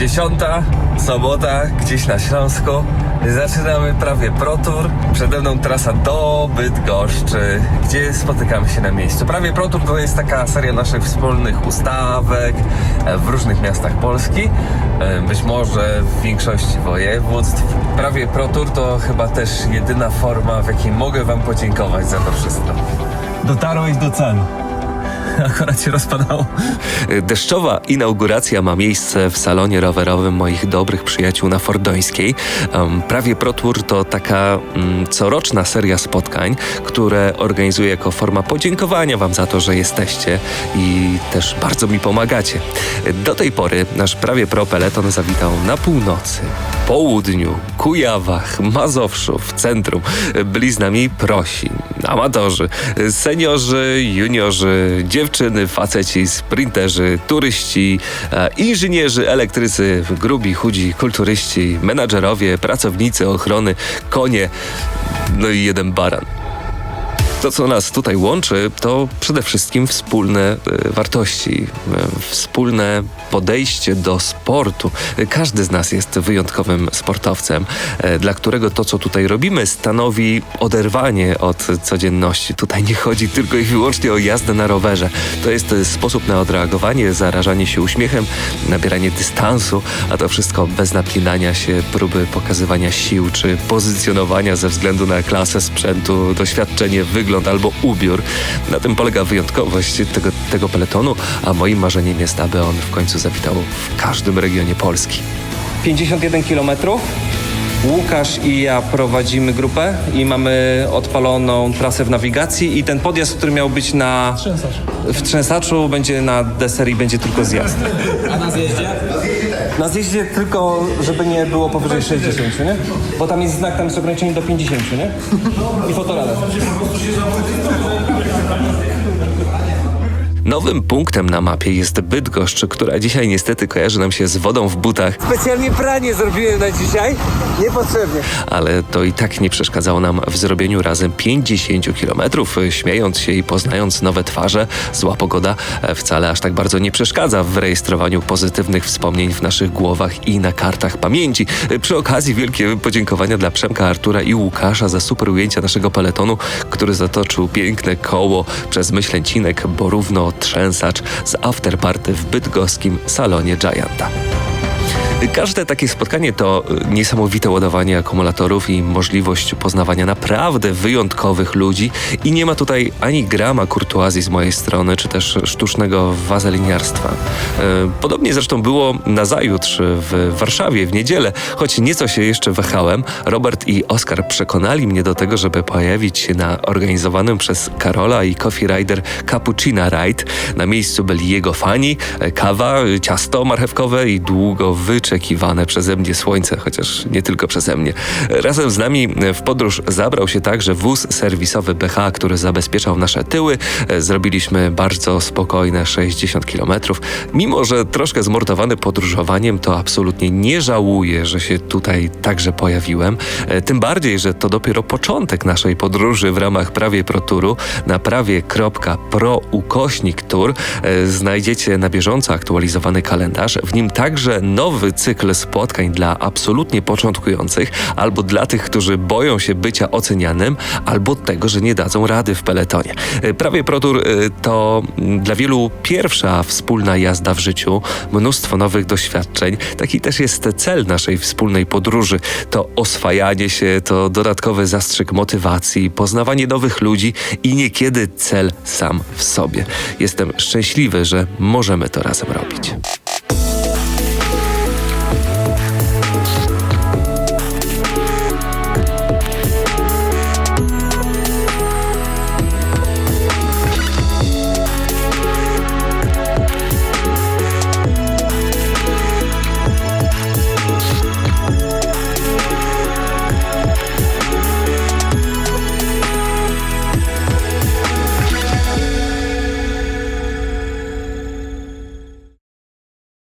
Dziesiąta, sobota, gdzieś na Śląsku. Zaczynamy prawie ProTour. Przede mną trasa do Bydgoszczy, gdzie spotykamy się na miejscu. Prawie ProTour to jest taka seria naszych wspólnych ustawek e, w różnych miastach Polski. E, Być może w większości województw. Prawie ProTour to chyba też jedyna forma, w jakiej mogę Wam podziękować za to wszystko. Dotarłeś do celu. Akurat się rozpadało. Deszczowa inauguracja ma miejsce w salonie rowerowym moich dobrych przyjaciół na Fordońskiej. Prawie ProTour to taka um, coroczna seria spotkań, które organizuję jako forma podziękowania Wam za to, że jesteście i też bardzo mi pomagacie. Do tej pory nasz prawie pro peleton zawitał na północy, południu, Kujawach, Mazowszu, w centrum. Byli z nami prosi, amatorzy, seniorzy, juniorzy, dziewczyny, faceci, sprinterzy, turyści, inżynierzy, elektrycy, grubi, chudzi, kulturyści, menadżerowie, pracownicy ochrony, konie, no i jeden baran. To, co nas tutaj łączy, to przede wszystkim wspólne e, wartości, e, wspólne podejście do sportu. Każdy z nas jest wyjątkowym sportowcem, e, dla którego to, co tutaj robimy, stanowi oderwanie od codzienności. Tutaj nie chodzi tylko i wyłącznie o jazdę na rowerze. To jest sposób na odreagowanie, zarażanie się uśmiechem, nabieranie dystansu, a to wszystko bez napinania się, próby pokazywania sił czy pozycjonowania ze względu na klasę sprzętu, doświadczenie, wygląd albo ubiór. Na tym polega wyjątkowość tego, tego peletonu, a moim marzeniem jest, aby on w końcu zawitał w każdym regionie Polski. 51 km. Łukasz i ja prowadzimy grupę i mamy odpaloną trasę w nawigacji i ten podjazd, który miał być na w Trzęsaczu będzie na deser i będzie tylko zjazd. A na zjeździe? Na zjeździe tylko, żeby nie było powyżej 60, nie? Bo tam jest znak, tam jest ograniczenie do 50, nie? I fotoradę. Nowym punktem na mapie jest Bydgoszcz, która dzisiaj niestety kojarzy nam się z wodą w butach, Specjalnie pranie zrobiłem na dzisiaj. Niepotrzebnie. ale to i tak nie przeszkadzało nam w zrobieniu razem 50 kilometrów. Śmiejąc się i poznając nowe twarze, zła pogoda e, wcale aż tak bardzo nie przeszkadza w rejestrowaniu pozytywnych wspomnień w naszych głowach i na kartach pamięci. E, Przy okazji wielkie podziękowania dla Przemka, Artura i Łukasza za super ujęcia naszego peletonu, który zatoczył piękne koło przez Myślęcinek, bo równo trzęsacz z afterparty w bydgoskim salonie Gianta. Każde takie spotkanie to y, niesamowite ładowanie akumulatorów i możliwość poznawania naprawdę wyjątkowych ludzi i nie ma tutaj ani grama kurtuazji z mojej strony, czy też sztucznego wazeliniarstwa. Y, Podobnie zresztą było nazajutrz w Warszawie w niedzielę, choć nieco się jeszcze wahałem, Robert i Oskar przekonali mnie do tego, żeby pojawić się na organizowanym przez Karola i Coffee Rider Cappuccina Ride. Na miejscu byli jego fani, e, kawa, ciasto marchewkowe i długo wyczekiwane przeze mnie słońce, chociaż nie tylko przeze mnie. Razem z nami w podróż zabrał się także wóz serwisowy BH, który zabezpieczał nasze tyły. Zrobiliśmy bardzo spokojne 60 km. Mimo, że troszkę zmordowany podróżowaniem, to absolutnie nie żałuję, że się tutaj także pojawiłem. Tym bardziej, że to dopiero początek naszej podróży w ramach prawie ProTouru. Na prawie.pro ukośnik tour znajdziecie na bieżąco aktualizowany kalendarz. W nim także nowy cykl spotkań dla absolutnie początkujących albo dla tych, którzy boją się bycia ocenianym, albo tego, że nie dadzą rady w peletonie. E, Prawie ProTour e, to mm, dla wielu pierwsza wspólna jazda w życiu, mnóstwo nowych doświadczeń. Taki też jest cel naszej wspólnej podróży. To oswajanie się, to dodatkowy zastrzyk motywacji, poznawanie nowych ludzi i niekiedy cel sam w sobie. Jestem szczęśliwy, że możemy to razem robić.